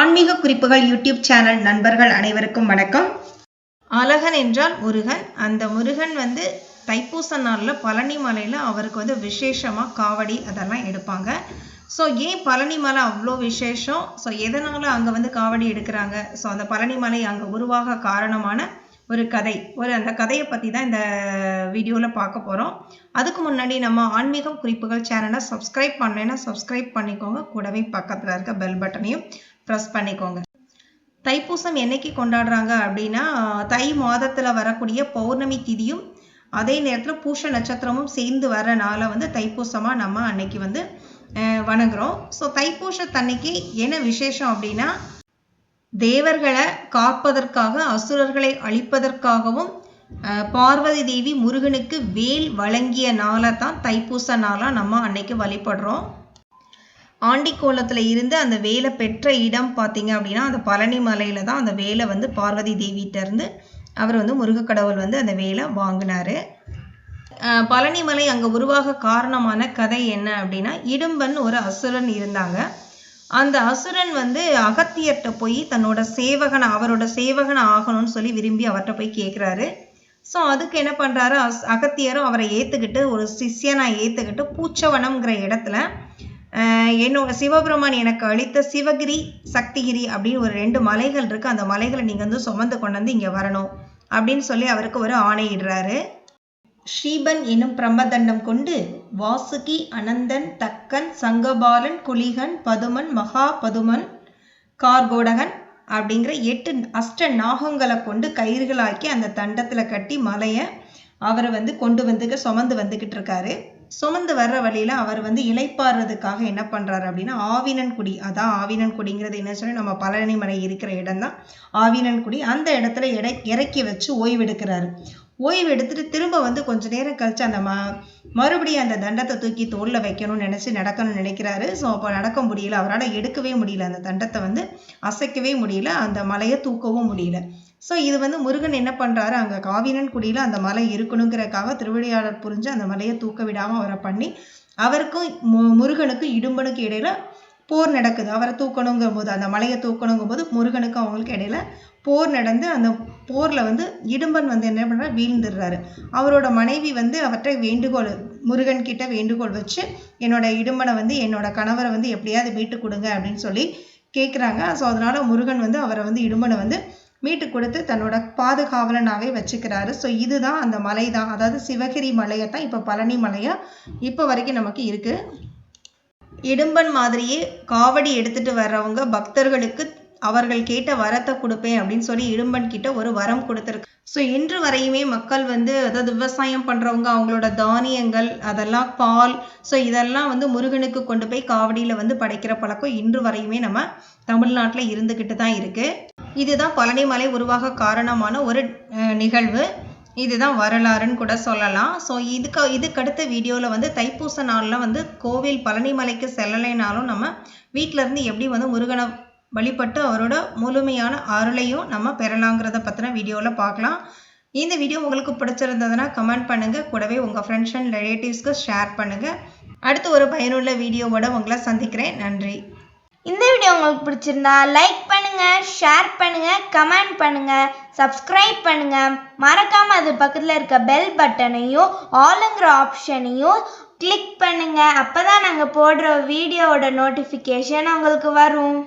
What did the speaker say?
ஆன்மீக குறிப்புகள் YouTube channel நண்பர்கள் அனைவருக்கும் வணக்கம். அழகன் என்றால் முருகன். அந்த முருகன் வந்து தைப்பூச நாளில் பழனி மலையில் அவருக்கு வந்து விசேஷமாக காவடி அதெல்லாம் எடுப்பாங்க. ஸோ ஏன் பழனி மலை அவ்வளோ விசேஷம்? ஸோ எதனால் அங்கே வந்து காவடி எடுக்கிறாங்க? ஸோ அந்த பழனி மலை அங்கே உருவாக காரணமான ஒரு கதை. ஒரு அந்த கதையை பற்றி தான் இந்த வீடியோவில் பார்க்க போகிறோம் அதுக்கு முன்னாடி நம்ம ஆன்மீகம் குறிப்புகள் சேனலை சப்ஸ்கிரைப் பண்ணலைன்னா சப்ஸ்கிரைப் பண்ணிக்கோங்க. கூடவே பக்கத்தில் இருக்க பெல் பட்டனையும் ப்ரெஸ் பண்ணிக்கோங்க. தைப்பூசம் என்னைக்கு கொண்டாடுறாங்க அப்படின்னா தை மாதத்தில் வரக்கூடிய பௌர்ணமி திதியும் அதே நேரத்தில் பூஷ நட்சத்திரமும் சேர்ந்து வர நாளை வந்து தைப்பூசமாக நம்ம அன்னைக்கு வந்து வணங்குறோம். ஸோ தைப்பூசத்தன்னைக்கு என்ன விசேஷம் அப்படின்னா தேவர்களை காப்பதற்காக அசுரர்களை அழிப்பதற்காகவும் பார்வதி தேவி முருகனுக்கு வேல் வழங்கிய நாளை தான் தைப்பூச நாளாக நம்ம அன்னைக்கு வழிபடுறோம். ஆண்டிக்கோலத்தில் இருந்து அந்த வேலை பெற்ற இடம் பார்த்தீங்க அப்படின்னா அந்த பழனி மலையில் தான் அந்த வேலை வந்து பார்வதி தேவிகிட்டேருந்து அவர் வந்து முருகக்கடவுள் வந்து அந்த வேலை வாங்கினாரு. பழனிமலை பழனி மலை அங்கே உருவாக காரணமான கதை என்ன அப்படின்னா இடும்பன் ஒரு அசுரன் இருந்தாங்க. அந்த அசுரன் வந்து அகத்தியர்கிட்ட போய் தன்னோட சேவகனை அவரோட சேவகனை ஆகணும்னு சொல்லி விரும்பி அவர்கிட்ட போய் கேட்குறாரு ஸோ அதுக்கு என்ன பண்ணுறாரு அஸ் அகத்தியரும் அவரை ஏற்றுக்கிட்டு ஒரு சிஷ்யனை ஏற்றுக்கிட்டு பூச்சவனம்ங்கிற இடத்துல என்னோட சிவபெருமான் எனக்கு அளித்த சிவகிரி சக்திகிரி அப்படின்னு ஒரு ரெண்டு மலைகள் இருக்கு. அந்த மலைகளை நீங்க வந்து சுமந்து கொண்டு வந்து இங்க வரணும் அப்படின்னு சொல்லி அவருக்கு ஒரு ஆணையிடுறாரு ஸ்ரீபன் என்னும் பிரம்மதண்டம் கொண்டு வாசுகி அனந்தன் தக்கன் சங்கபாலன் குலிகன் பதுமன் மகா பதுமன் கார்கோடகன் அப்படிங்கிற எட்டு அஷ்ட நாகங்களை கொண்டு கயிறுகளாக்கி அந்த தண்டத்தில் கட்டி மலையை அவரை வந்து கொண்டு வந்துக்க சுமந்து வந்துகிட்டு இருக்காரு. சுமந்து வர்ற வழியில அவர் வந்து இலைப்பாடுறதுக்காக என்ன பண்றாரு அப்படின்னா ஆவினன்குடி அதான் ஆவினன்குடிங்கிறது என்ன சொல்லி நம்ம பழனி மலை இருக்கிற இடம் தான் ஆவினன்குடி அந்த இடத்துல இடை இறக்கி வச்சு ஓய்வெடுக்கிறாரு. ஓய்வு எடுத்துட்டு திரும்ப வந்து கொஞ்ச நேரம் கழிச்சு அந்த ம மறுபடியும் அந்த தண்டத்தை தூக்கி தோல்ல வைக்கணும்னு நினச்சி நடக்கணும்னு நினைக்கிறாரு. ஸோ அப்போ நடக்க முடியல. அவரால் எடுக்கவே முடியல. அந்த தண்டத்தை வந்து அசைக்கவே முடியல. அந்த மலையை தூக்கவும் முடியல. ஸோ இது வந்து முருகன் என்ன பண்ணுறாரு அங்கே காவினன் குடியில் அந்த மலை இருக்கணுங்கிறக்காக திருவிளையாடல் புரிஞ்சு அந்த மலையை தூக்க விடாமல் அவரை பண்ணி அவருக்கும் மு- முருகனுக்கும் இடும்பனுக்கு இடையில போர் நடக்குது. அவரை தூக்கணுங்கும் போது அந்த மலையை தூக்கணுங்கும் போது முருகனுக்கும் அவங்களுக்கு இடையில போர் நடந்து அந்த போர்ல வந்து இடும்பன் வந்து என்ன பண்றாரு? வீழ்ந்துடுறாரு. அவரோட மனைவி வந்து அவர்கிட்ட வேண்டுகோள் முருகன் கிட்ட வேண்டுகோள் வச்சு என்னோட இடும்பனை வந்து என்னோட கணவரை வந்து எப்படியாவது மீட்டு கொடுங்க அப்படின்னு சொல்லி கேட்குறாங்க ஸோ அதனால முருகன் வந்து அவரை வந்து இடும்பனை வந்து மீட்டு கொடுத்து தன்னோட பாதுகாவலனாகவே வச்சுக்கிறாரு. ஸோ இதுதான் அந்த மலை தான் அதாவது சிவகிரி மலையை தான் இப்போ பழனி மலையாக இப்போ வரைக்கும் நமக்கு இருக்குது இடும்பன் மாதிரியே காவடி எடுத்துட்டு வர்றவங்க பக்தர்களுக்கு அவர்கள் கேட்ட வரத்தை கொடுப்பேன் அப்படின்னு சொல்லி இடும்பன் கிட்ட ஒரு வரம் கொடுத்துருக்கு. ஸோ இன்று வரையுமே மக்கள் வந்து அதாவது விவசாயம் பண்ணுறவங்க அவங்களோட தானியங்கள் அதெல்லாம் பால் ஸோ இதெல்லாம் வந்து முருகனுக்கு கொண்டு போய் காவடியில் வந்து படைக்கிற பழக்கம் இன்று வரையுமே நம்ம தமிழ்நாட்டில் இருந்துக்கிட்டு தான் இருக்குது இதுதான் பழனிமலை உருவாக காரணமான ஒரு நிகழ்வு. இதுதான் வரலாறுன்னு கூட சொல்லலாம். ஸோ இதுக்கு இதுக்கடுத்த வீடியோவில் வந்து தைப்பூச நாளில் வந்து கோவில் பழனிமலைக்கு செல்லலைனாலும் நம்ம வீட்டிலேருந்து எப்படி வந்து முருகனை வழிபட்டு அவரோட முழுமையான அருளையும் நம்ம பெறலாங்கிறத பற்றின வீடியோவில் பார்க்கலாம். இந்த வீடியோ உங்களுக்கு பிடிச்சிருந்ததுன்னா கமெண்ட் பண்ணுங்கள் கூடவே உங்கள் ஃப்ரெண்ட்ஸ் அண்ட் ரிலேட்டிவ்ஸ்க்கு ஷேர் பண்ணுங்கள் அடுத்து ஒரு பயனுள்ள வீடியோவோட உங்களை சந்திக்கிறேன். நன்றி. இந்த வீடியோ உங்களுக்கு பிடிச்சிருந்தா லைக் பண்ணுங்க ஷேர் பண்ணுங்க கமெண்ட் பண்ணுங்க சப்ஸ்கிரைப் பண்ணுங்க. மறக்காம அது பக்கத்தில் இருக்க பெல் பட்டனையும் ஆளுங்கிற ஆப்ஷனையும் கிளிக் பண்ணுங்க. அப்பதான் நாங்கள் போடுற வீடியோவோட நோட்டிஃபிகேஷன் உங்களுக்கு வரும்.